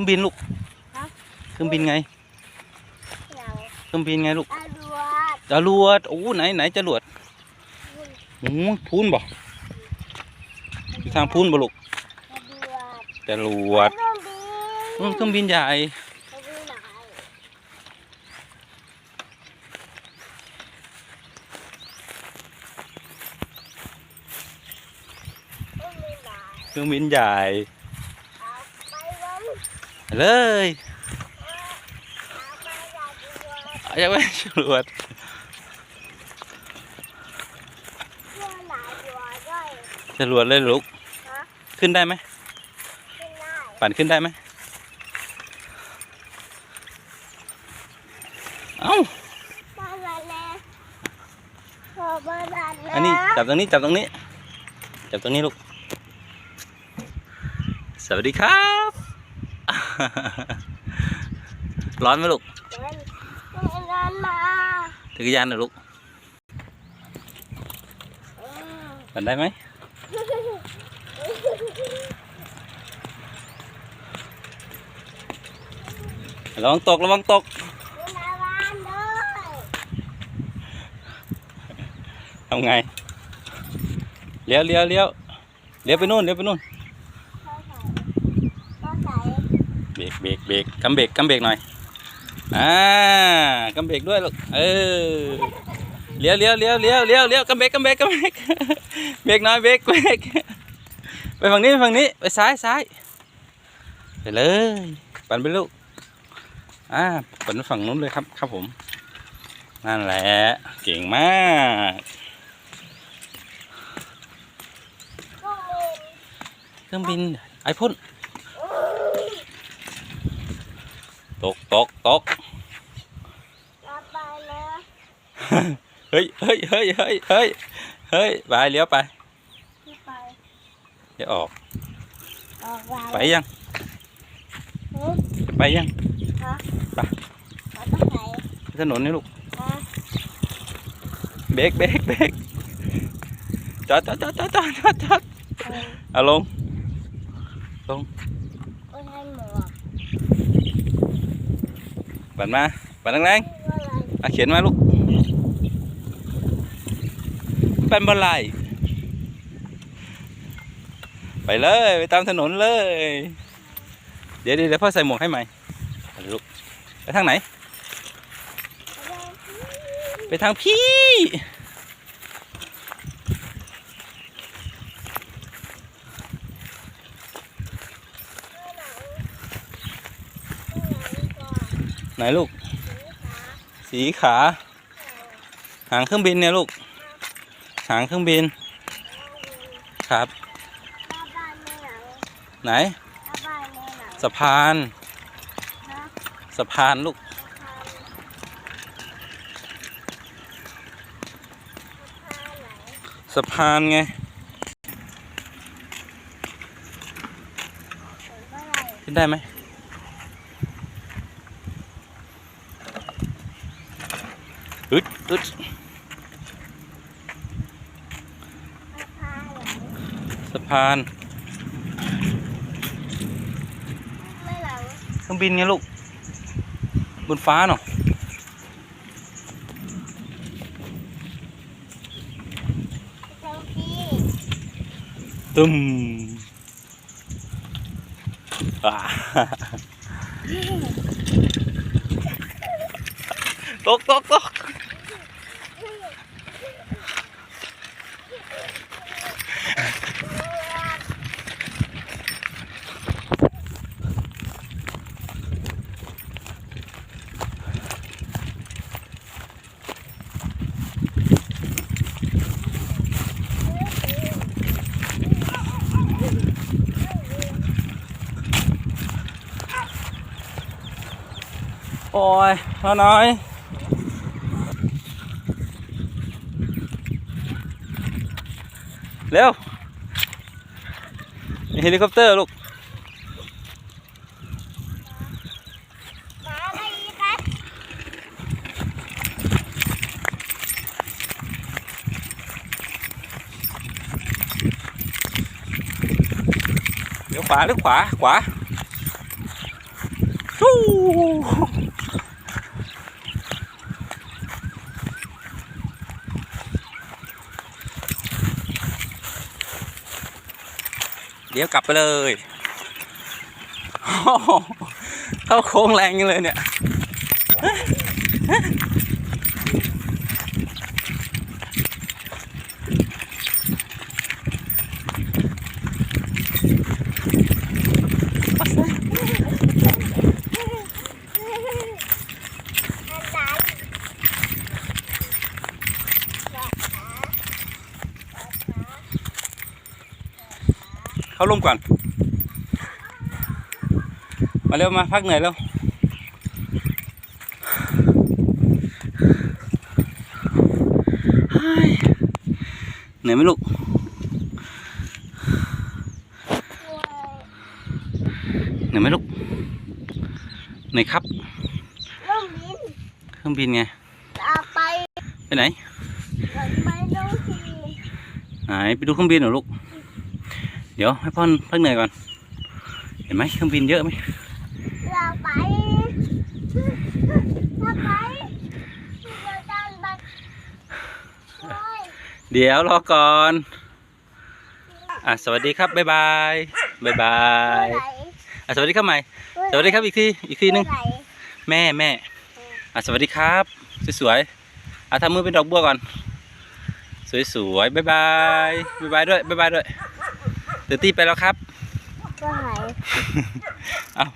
รื่องบินลูกฮะเครื่องบินไงเดี๋ยวเครื่องบินไงลูกตาดวดจรวดโอ้ไหนไหนจรวดโอ้พูนบ่อยู่ทางพูนบ่ลูกตาดวดจรวดเครื่องบินอืมเครื่องบินใหญ่เครื่องบินไหนเครื่องบินไหนเครื่องบินใหญ่เอาไปวง เลยเอาไปอยากดวดเอาจะไปจรวดเพื่อหลายดวดด้วยจรวดเลยลูกฮะขึ้นได้ไหมขึ้นได้ปั่นขึ้นได้ไหมเอ้าบ้านละแน่พอบ้านละแน่อันนี้จับตรงนี้จับตรงนี้จับตรงนี้ลูกสวัสดีครับ ร้อนไหมลูกเดินเดินมาจักรยานเหรอลูกอืมปั่นได้ไหมระวังตกระวังตกอยู่ในบ้านด้วยทำไงเลี้ยวเลี้ยวเลี้ยวเลี้ยวไปนู่นเลี้ยวไปนู่น ก็ใส่ เบรกเบรกกำเบรกกำเบรกหน่อย อ่ากำเบรกด้วยลูกเออเลี้ยวเลี้ยวเลี้ยวเลี้ยวเลี้ยวเลี้ยวกำเบรกกำเบรกกำเบรกเบรกหน่อยเบรกเบรกไปฝั่งนี้ไปฝั่งนี้ไปซ้ายซ้ายไปเลย ปั่นไปลูกอ่าปั่นไปฝั่งนู้นเลยครับครับผม นั่นแหละเก่งมากเครื่องบินไอพ่น ตกตกตกรับไปเลยเฮ้ยเฮ้ยเฮ้ยเฮ้ยเฮ้ยเฮ้ยไปเลี้ยวไปที่ไปเดี๋ยวออกออกไปไปยังหืมไปยังฮะไปเราต้องไหนถนนนี่ลูกฮะเบรกเบรกเบรกจอดจอดจอดจอดจอดจอดจอดเออเอาลงก็ให้หมวก ปั่นมา ปั่นแรงไรๆอะเขียนมาลูกเป็นบอลไลไปเลย ไปตามถนนเลย เดี๋ยวเดี๋ยวเดี๋ยวพ่อใส่หมวกให้ใหม่ไปลูกไปทางไหน ไปทางพี่ ไหนลูก สีขา หางเครื่องบินเนี่ยลูก หางเครื่องบิน ครับ ไหน สะพาน สะพานลูก สะพานไงขึ้นได้ไหม อึดอึดสะพานไหนสะพานไม่หลังเครื่องบินไงลูก บนฟ้าเนาะตึมอ่า ตกตกตกโอ้ยมาหน่อย เร็วมีเฮลิคอปเตอร์ลูกเดี๋ยวขวาหรือขวา ขวาฟู้ เดี๋ยวกลับไปเลยเข้าโค้งแรงจังเลยเนี่ย เข้าร่มก่อน มาเร็วมาพักเหนื่อยแล้วเฮ้ยเหนื่อยไหมลูกเหนื่อยไหมลูกเหนื่อยครับร่มบินเครื่องบินไงเอาไปไปไหนไปดูทีไหนไปดูเครื่องบินเหรอลูกเดี๋ยวให้พ่อพักเหนื่อยก่อน เห็นไหมเครื่องบินเยอะไหมเราไปเราไปเราดันบัตรโอ้ยเดี๋ยวรอก่อน อะสวัสดีครับบ๊ายบายบ๊ายบายไหลอะสวัสดีครับใหม่ สวัสดีครับอีกทีอีกทีหนึงไหลแม่แม่อะสวัสดีครับสวยๆอะทำมือเป็นดอกบัวก่อน สวยๆบ๊ายบายบ๊ายบายด้วยบ๊ายบายด้วย เตอร์ตี้ไปแล้วครับ ก็ไหลเอา